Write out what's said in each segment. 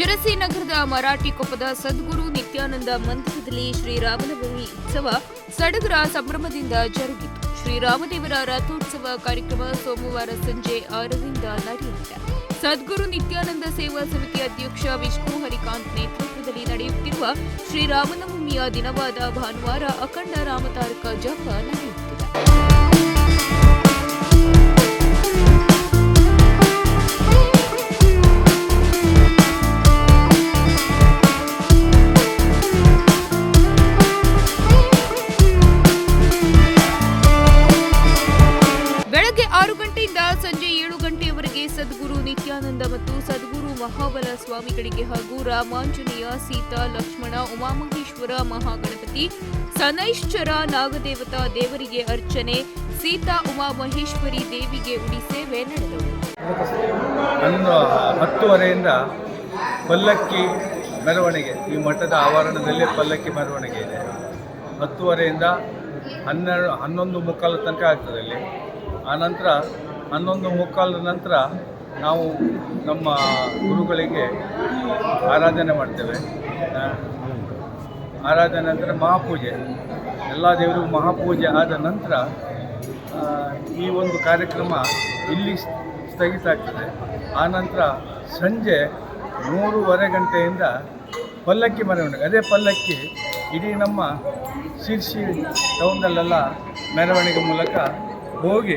ಶಿರಸಿ ನಗರದ ಮರಾಠಿ ಕೊಪ್ಪದ ಸದ್ಗುರು ನಿತ್ಯಾನಂದ ಮಂದಿರದಲ್ಲಿ ಶ್ರೀರಾಮನವಮಿ ಉತ್ಸವ ಸಡಗರ ಸಂಭ್ರಮದಿಂದ ಜರುಗಿತು. ಶ್ರೀರಾಮದೇವರ ರಥೋತ್ಸವ ಕಾರ್ಯಕ್ರಮ ಸೋಮವಾರ ಸಂಜೆ ಆರರಿಂದ ನಡೆಯಲಿದೆ. ಸದ್ಗುರು ನಿತ್ಯಾನಂದ ಸೇವಾ ಸಮಿತಿ ಅಧ್ಯಕ್ಷ ವಿಷ್ಣು ಹರಿಕಾಂತ್ ನೇತೃತ್ವದಲ್ಲಿ ನಡೆಯುತ್ತಿರುವ ಶ್ರೀರಾಮನವಮಿಯ ದಿನವಾದ ಭಾನುವಾರ ಅಖಂಡ ರಾಮತಾರಕ ಜಪ ನಡೆಯುತ್ತಿದೆ. ಸಂಜೆ ಏಳು ಗಂಟೆಯವರೆಗೆ ಸದ್ಗುರು ನಿತ್ಯಾನಂದ ಮತ್ತು ಸದ್ಗುರು ಮಹಾಬಲ ಸ್ವಾಮಿಗಳಿಗೆ ಹಾಗೂ ರಾಮಾಂಜನೇಯ ಸೀತಾ, ಲಕ್ಷ್ಮಣ, ಉಮಾಮಹೇಶ್ವರ ಮಹಾಗಣಪತಿ, ಸನೈಶ್ಚರ ನಾಗದೇವತಾ ದೇವರಿಗೆ ಅರ್ಚನೆ, ಸೀತಾ, ಉಮಾಮಹೇಶ್ವರಿ ದೇವಿಗೆ ಉಡಿ ಸೇವೆ ನಡೆದವು. ಹತ್ತುವರೆಯಿಂದ ಪಲ್ಲಕ್ಕಿ ಮೆರವಣಿಗೆ, ಈ ಮಠದ ಆವರಣದಲ್ಲಿ ಪಲ್ಲಕ್ಕಿ ಮೆರವಣಿಗೆ ಇದೆ. ಹತ್ತುವರೆಯಿಂದ ಹನ್ನೆರಡು, ಹನ್ನೊಂದು ಮುಕ್ಕಾಲು ತನಕ ಆಗ್ತದೆ ಅಲ್ಲಿ. ಆನಂತರ ಹನ್ನೊಂದು ಮುಕ್ಕಾಲ ನಂತರ ನಾವು ನಮ್ಮ ಗುರುಗಳಿಗೆ ಆರಾಧನೆ ಮಾಡ್ತೇವೆ. ಆರಾಧನೆ ನಂತರ ಮಹಾಪೂಜೆ. ಎಲ್ಲ ದೇವರು ಮಹಾಪೂಜೆ ಆದ ನಂತರ ಈ ಒಂದು ಕಾರ್ಯಕ್ರಮ ಇಲ್ಲಿ ಸ್ಥಗಿತ ಆಗ್ತದೆ. ಆನಂತರ ಸಂಜೆ ಮೂರುವರೆ ಗಂಟೆಯಿಂದ ಪಲ್ಲಕ್ಕಿ ಮೆರವಣಿಗೆ. ಅದೇ ಪಲ್ಲಕ್ಕಿ ಇಡೀ ನಮ್ಮ ಶಿರ್ಸಿ ಟೌನ್ನಲ್ಲೆಲ್ಲ ಮೆರವಣಿಗೆ ಮೂಲಕ ಹೋಗಿ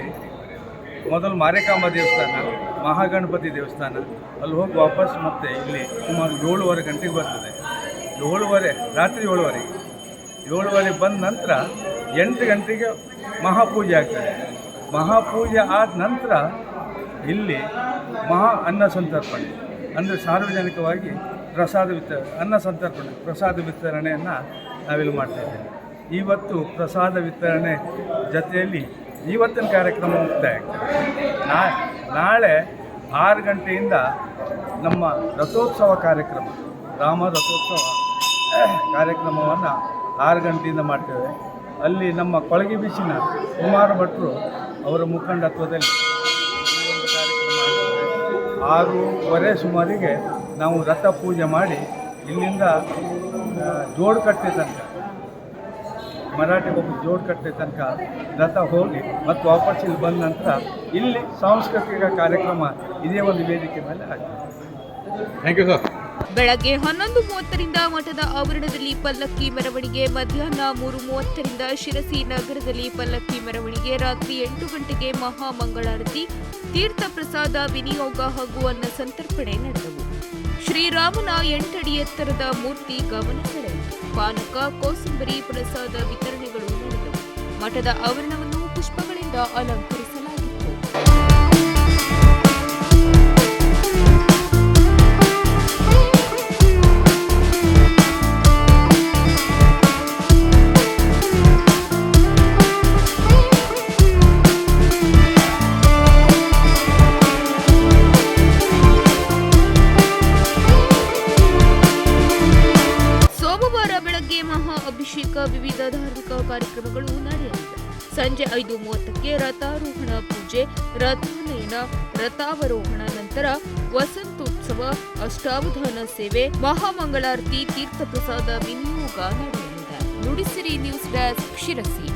ಮೊದಲು ಮಾರಿಕಾಂಬ ದೇವಸ್ಥಾನ, ಮಹಾಗಣಪತಿ ದೇವಸ್ಥಾನ, ಅಲ್ಲಿ ಹೋಗಿ ವಾಪಸ್ ಮತ್ತೆ ಇಲ್ಲಿ ಸುಮಾರು ಏಳುವರೆ ಗಂಟೆಗೆ ಬರ್ತದೆ. ಏಳುವರೆ, ರಾತ್ರಿ ಏಳುವರೆಗೆ ಏಳುವರೆ ಬಂದ ನಂತರ ಎಂಟು ಗಂಟೆಗೆ ಮಹಾಪೂಜೆ ಆಗ್ತದೆ. ಮಹಾಪೂಜೆ ಆದ ನಂತರ ಇಲ್ಲಿ ಮಹಾ ಅನ್ನ ಸಂತರ್ಪಣೆ, ಅಂದರೆ ಸಾರ್ವಜನಿಕವಾಗಿ ಪ್ರಸಾದ ವಿತರಣೆ ಅನ್ನ ಸಂತರ್ಪಣೆ, ಪ್ರಸಾದ ವಿತರಣೆಯನ್ನು ನಾವಿಲ್ಲಿ ಮಾಡ್ತಾಯಿದ್ದೇವೆ ಇವತ್ತು ಪ್ರಸಾದ ವಿತರಣೆ ಜೊತೆಯಲ್ಲಿ ಇವತ್ತಿನ ಕಾರ್ಯಕ್ರಮ ಮುಕ್ತಾಯ ನಾಳೆ ಆರು ಗಂಟೆಯಿಂದ ನಮ್ಮ ರಥೋತ್ಸವ ಕಾರ್ಯಕ್ರಮ, ರಾಮ ರಥೋತ್ಸವ, ಕಾರ್ಯಕ್ರಮವನ್ನು ಆರು ಗಂಟೆಯಿಂದ ಮಾಡ್ತೇವೆ ಅಲ್ಲಿ ನಮ್ಮ ಕೊಳಗೆ ಬೀಚಿನ ಕುಮಾರ ಭಟ್ರು ಅವರ ಮುಖಂಡತ್ವದಲ್ಲಿ. ಆರೂವರೆ ಸುಮಾರಿಗೆ ನಾವು ರಥ ಪೂಜೆ ಮಾಡಿ ಇಲ್ಲಿಂದ ಜೋಡುಕಟ್ಟೆ ತನಕ ಮರಾಠಿ ಒಬ್ಬ ಜೋಡ್ಕಟ್ಟೆ ತನಕ ರಥ ಹೋಗಿ ಮತ್ತು ವಾಪಸ್ ಇಲ್ಲಿ ಬಂದ ನಂತರ ಇಲ್ಲಿ ಸಾಂಸ್ಕೃತಿಕ ಕಾರ್ಯಕ್ರಮ ಇದೇ ಒಂದು ವೇದಿಕೆ ಮೇಲೆ ಆಗಿದೆ ಥ್ಯಾಂಕ್ ಯು ಸರ್ ಬೆಳಗ್ಗೆ ಹನ್ನೊಂದು ಮೂವತ್ತರಿಂದ ಮಠದ ಆವರಣದಲ್ಲಿ ಪಲ್ಲಕ್ಕಿ ಮೆರವಣಿಗೆ ಮಧ್ಯಾಹ್ನ ಮೂರು ಮೂವತ್ತರಿಂದ ಶಿರಸಿ ನಗರದಲ್ಲಿ ಪಲ್ಲಕ್ಕಿ ಮೆರವಣಿಗೆ ರಾತ್ರಿ ಎಂಟು ಗಂಟೆಗೆ ಮಹಾ ಮಂಗಳಾರತಿ ತೀರ್ಥ ಪ್ರಸಾದ ವಿನಿಯೋಗ ಹಾಗೂ ಅನ್ನ ಸಂತರ್ಪಣೆ ನಡೆದವು. ಶ್ರೀರಾಮನ ಎಂಟಡಿ ಎತ್ತರದ ಮೂರ್ತಿ ಗಮನ ಪಾನಕ ಕೋಸಂಬರಿ ಪ್ರಸಾದ ವಿತರಣೆಗಳು ನಡೆದವು. ಮಠದ ಆವರಣವನ್ನು ಪುಷ್ಪಗಳಿಂದ ಅಲಂಕರಿಸಲಾಗಿತ್ತು. ಕಾರ್ಯಕ್ರಮಗಳು ನಡೆಯಲಿವೆ. ಸಂಜೆ ಐದು ಮೂವತ್ತಕ್ಕೆ ರಥಾರೋಹಣ ಪೂಜೆ, ರಥಾನಯನ, ರಥಾವರೋಹಣ, ನಂತರ ವಸಂತೋತ್ಸವ, ಅಷ್ಟಾವಧಾನ ಸೇವೆ, ಮಹಾಮಂಗಳಾರತಿ ತೀರ್ಥ ಪ್ರಸಾದ ವಿನಿಯೋಗ ನಡೆಯಲಿದೆ. Nudisiri news desk Sirsi.